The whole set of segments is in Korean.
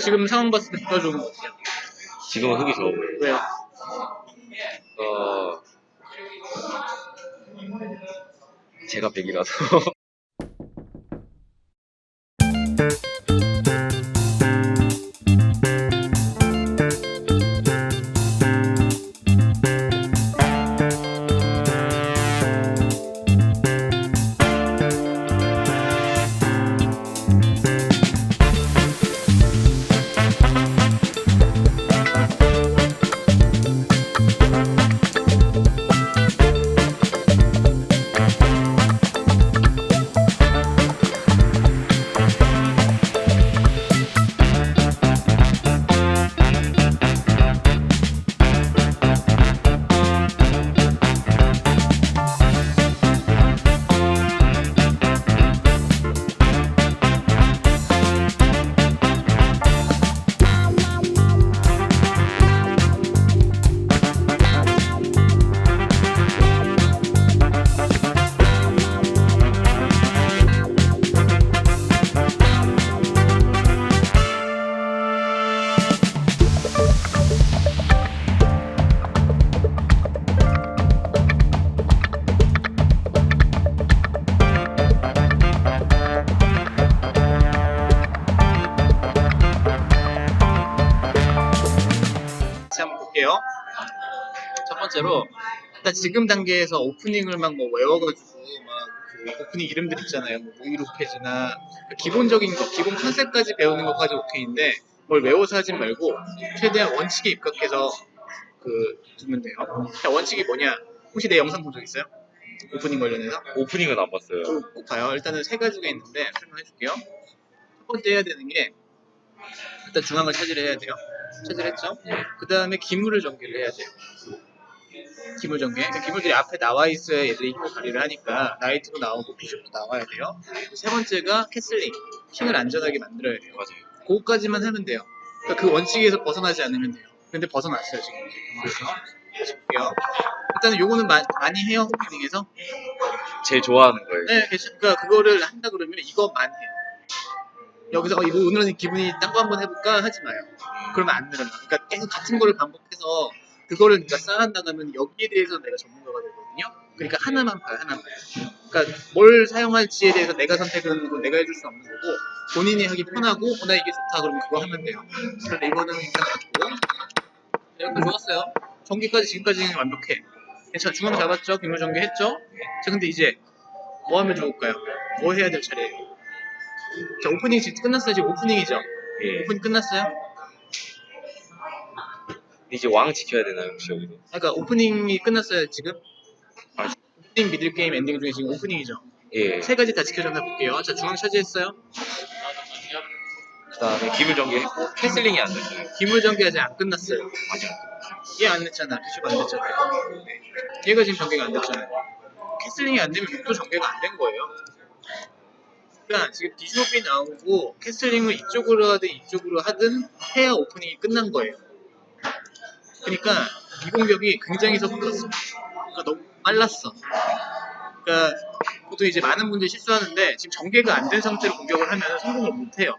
지금 상황 봤을 때 누가 좋은 것 같아요? 지금은 흙이 좋아 보여요. 왜요? 어, 제가 100이라서. 번째로 일단 지금 단계에서 오프닝을 막 뭐 외워가지고 막 그 오프닝 이름들 있잖아요. 뭐 무이로페즈나 그 기본적인 거, 기본 컨셉까지 배우는 것까지 오케이인데 뭘 외워서 하진 말고 최대한 원칙에 입각해서 그 두면 돼요. 자, 원칙이 뭐냐? 혹시 내 영상 본 적 있어요? 오프닝 관련해서? 오프닝은 안 봤어요. 꼭, 꼭 봐요. 일단은 세 가지가 있는데 설명해 줄게요. 첫 번째 해야 되는 게 일단 중앙을 차지를 해야 돼요. 차지했죠? 그 다음에 기물을 전개를 해야 돼요. 기물 전개. 그 기물들이 앞에 나와 있어야 얘들이 힘을 발휘를 하니까 나이트도 나오고 비숍도 나와야 돼요. 세 번째가 캐슬링. 킹을 안전하게 만들어야 돼요. 맞아요. 그거까지만 하면 돼요. 그러니까 그 원칙에서 벗어나지 않으면 돼요. 근데 벗어났어요 지금. 그래서 다시 볼게요. 일단은 요거는 마- 많이 해요 호피딩에서. 제일 좋아하는 거예요. 네, 괜찮- 그러니까 그거를 한다 그러면 이것만 해요. 여기서 어, 이거 오늘은 기분이 딴 거 한번 해볼까 하지 마요. 그러면 안 늘어나. 그러니까 계속 같은 거를 반복해서 그거를 네가 쌓아나가면 여기에 대해서 내가 전문가가 되거든요. 그러니까 하나만 봐요, 하나만. 그러니까 뭘 사용할지에 대해서 내가 선택하는 건 내가 해줄 수 없는 거고 본인이 하기 편하고 어, 나 이게 좋다 그러면 그거 하면 돼요. 그래서 이거는 일단 맞고 네, 이거 좋았어요. 전기까지 지금까지는 완벽해. 괜찮아. 중앙 잡았죠? 기물 전개 했죠? 자, 근데 이제 뭐 하면 좋을까요? 뭐 해야 될 차례예요? 자, 오프닝 지금 끝났어요. 지금 오프닝이죠? 예. 오프닝 끝났어요? 이제 왕 지켜야 되나요, 혹시 여기서? 그러니까 오프닝이 끝났어요, 지금? 아. 오프닝 미들 게임 엔딩 중에 지금 오프닝이죠? 예. 세 가지 다 지켜줬나 볼게요. 자, 중앙 차지했어요? 그 다음에 기물 전개했고, 캐슬링이 안 됐어요. 기물 전개 아직 안 끝났어요. 아직 얘안 됐잖아. 비숍 안 됐잖아요. 얘가 지금 전개가 안 됐잖아요. 캐슬링이 안 되면 육도 전개가 안 된 거예요. 그러니까 지금 비숍이 나오고 캐슬링을 이쪽으로 하든 이쪽으로 하든 해야 오프닝이 끝난 거예요. 그러니까 이 공격이 굉장히 섞였어. 그러니까 너무 빨랐어. 그러니까 보통 이제 많은 분들이 실수하는데 지금 전개가 안 된 상태로 공격을 하면 성공을 못 해요.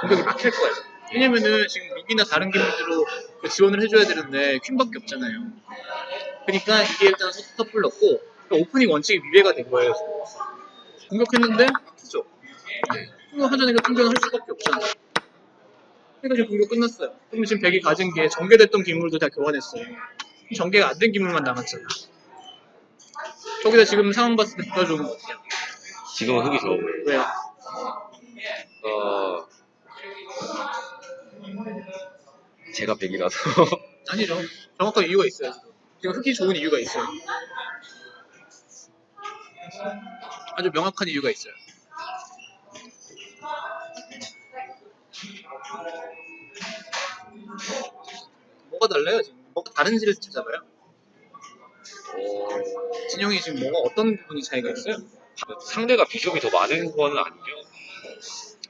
공격이 막힐 거예요. 왜냐면은 지금 룩이나 다른 기물들로 그 지원을 해줘야 되는데 퀸밖에 없잖아요. 그러니까 이게 일단 넣고 오프닝 원칙이 미래가 된 거예요. 공격했는데 막히죠. 공격하자니까 공격을 할 수밖에 없잖아. 그러니까 지금 공격 끝났어요. 그러면 지금 100이 가진 게 전개됐던 기물도 다 교환했어요. 전개가 안 된 기물만 남았잖아. 저기다 지금 상황 봤을 때 누가 좋은 것 같아요? 지금은 흙이 좋아. 왜요? 어, 제가 100이라서. 아니죠. 정확한 이유가 있어요. 지금 흙이 좋은 이유가 있어요. 아주 명확한 이유가 있어요. 뭐가 달라요 지금? 뭐가 다른지를 찾아봐요. 어, 진영이 지금 뭐가 어떤 부분이 차이가 있어요? 상대가 비숍이 더 많은 거는 아니죠?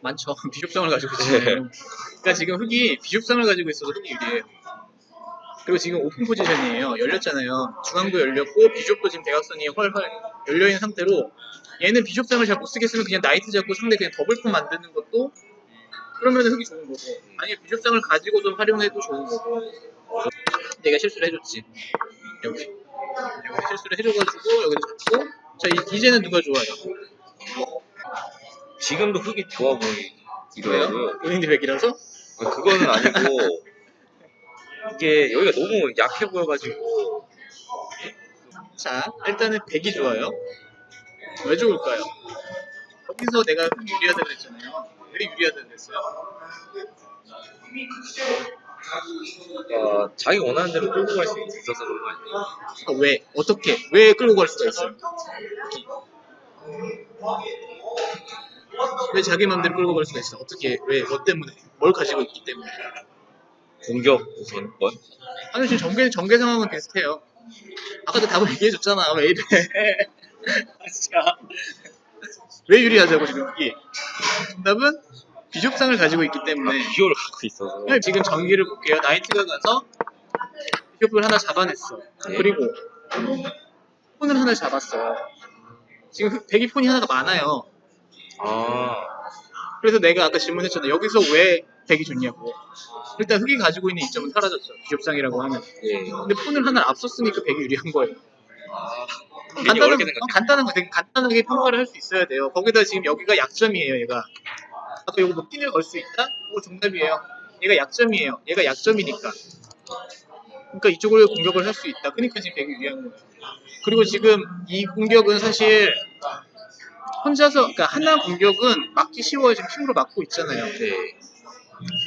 많죠. 비숍성을 가지고 있어요. 네. 그러니까 지금 흙이 비숍성을 가지고 있어서 흙이 유리해요. 그리고 지금 오픈 포지션이에요. 열렸잖아요. 중앙도 열렸고 비숍도 지금 대각선이 훨훨 열려 있는 상태로 얘는 비숍상을 잘 못 쓰겠으면 그냥 나이트 잡고 상대 그냥 더블폰 만드는 것도 그러면 흙이 좋은 거고 아니 비숍상을 가지고 좀 활용해도 좋은 거고 내가 실수를 해줬지 여기 여기 실수를 해줘가지고 여기도 잡고 자 이, 이제는 누가 좋아요? 지금도 흙이 좋아 보이더라고요. 은행대 백이라서 아, 그거는 아니고 이게 여기가 너무 약해 보여가지고 자 일단은 백이 좋아요 왜 좋을까요? 여기서 내가 흙이 유리하다 그랬잖아요 왜 유리하다 그랬어요? 아, 자기가 원하는 대로 끌고 갈 수 있어서 그런 거 아니에요? 아, 왜? 어떻게? 왜 끌고 갈 수가 있어요? 왜 자기 마음대로 끌고 갈 수가 있어? 어떻게? 왜? 뭐 때문에? 뭘 가지고 있기 때문에? 공격 우선 권? 아니 지금 전개 전개 상황은 비슷해요. 아까도 답을 얘기해 줬잖아. 왜 이래? 아, 진짜. 왜 유리하자고 지금 이게? 정답은 비숍상을 가지고 있기 아, 때문에 비호를 갖고 있어서 지금 전기를 볼게요. 나이트가 가서 비숍을 하나 잡아냈어. 네. 그리고 폰을 하나 잡았어요. 지금 그 배기 폰이 하나가 많아요. 아 그래서 내가 아까 질문했잖아. 여기서 왜 백이 좋냐고. 일단 흑이 가지고 있는 이점은 사라졌죠. 비숍상이라고 하면. 예. 근데 폰을 하나 앞섰으니까 백이 유리한 거예요. 아, 괜히 간단한, 어렵게 어. 간단한 거 되게 간단하게 평가를 할 수 있어야 돼요. 거기다 지금 여기가 약점이에요, 얘가. 아까 이거 뭐 핀을 걸수 있다? 그거 정답이에요. 얘가 약점이에요. 얘가 약점이니까. 그러니까 이쪽으로 공격을 할 수 있다. 그러니까 지금 되게 유리한 거예요. 그리고 지금 이 공격은 사실 혼자서, 그러니까 하나 공격은 막기 쉬워요. 지금 힘으로 막고 있잖아요. 네.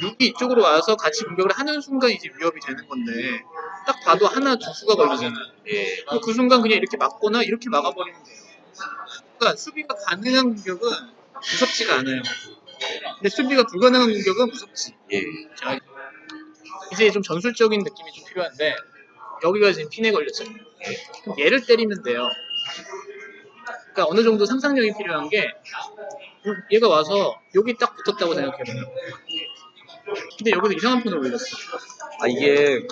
여기 이쪽으로 와서 같이 공격을 하는 순간 이제 위협이 되는 건데 딱 봐도 하나 두 수가 걸리잖아요. 예. 그그 순간 그냥 이렇게 막거나 이렇게 막아버리면 돼요. 그러니까 수비가 가능한 공격은 무섭지가 않아요. 근데 수비가 불가능한 공격은 무섭지. 예. 자, 이제 좀 전술적인 느낌이 좀 필요한데 여기가 지금 핀에 걸렸잖아요. 그럼 얘를 때리면 돼요. 그러니까 어느 정도 상상력이 필요한 게 얘가 와서 여기 딱 붙었다고 생각해봐요. 근데 여기서 이상한 폰을 올렸어. 아 이게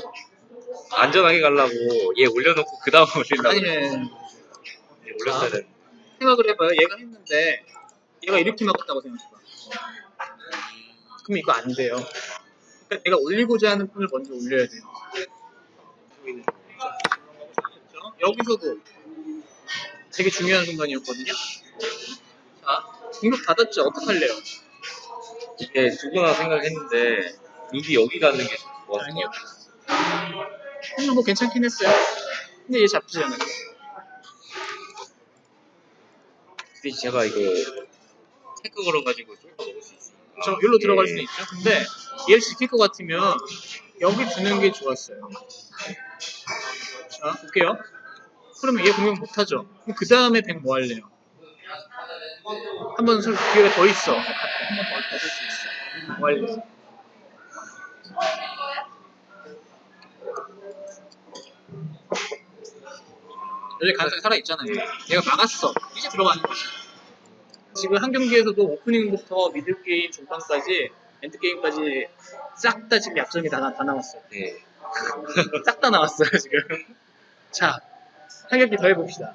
안전하게 가려고 얘 올려놓고 그 다음 올린다고 아니면 예, 올렸어야 돼. 생각을 해봐요. 얘가 했는데 얘가 이렇게 막았다고 생각해봐. 그럼 이거 안 돼요. 그러니까 내가 올리고자 하는 폰을 먼저 올려야 돼요. 여기서도 되게 중요한 순간이었거든요. 자, 공격 받았죠? 어떡할래요? 이게 누구나 생각했는데 룩이 여기 가는 게 좋았어. 아니요. 오늘 뭐 괜찮긴 했어요. 근데 얘 잡지 않아요. 근데 제가 이거 테크 걸어가지고 좀. 저 여기로 들어갈 예. 수는 있죠. 근데 얘를 지킬 것 같으면 여기 두는 게 좋았어요. 자, 볼게요. 그러면 얘 공격 못하죠. 그럼 그 다음에 100 뭐 할래요? 한번 설 기회가 더 있어. 한번 더 받을 수 있어. 뭐 할래요? 여기 가능성이 살아있잖아요. 얘가 막았어. 이제 들어가는 거지. 지금 한 경기에서도 오프닝부터 미들게임, 중반까지, 엔드게임까지 싹 다 지금 약점이 다, 나- 다 나왔어요. 네. 싹 다 나왔어요, 지금. 자, 한 경기 더 해봅시다.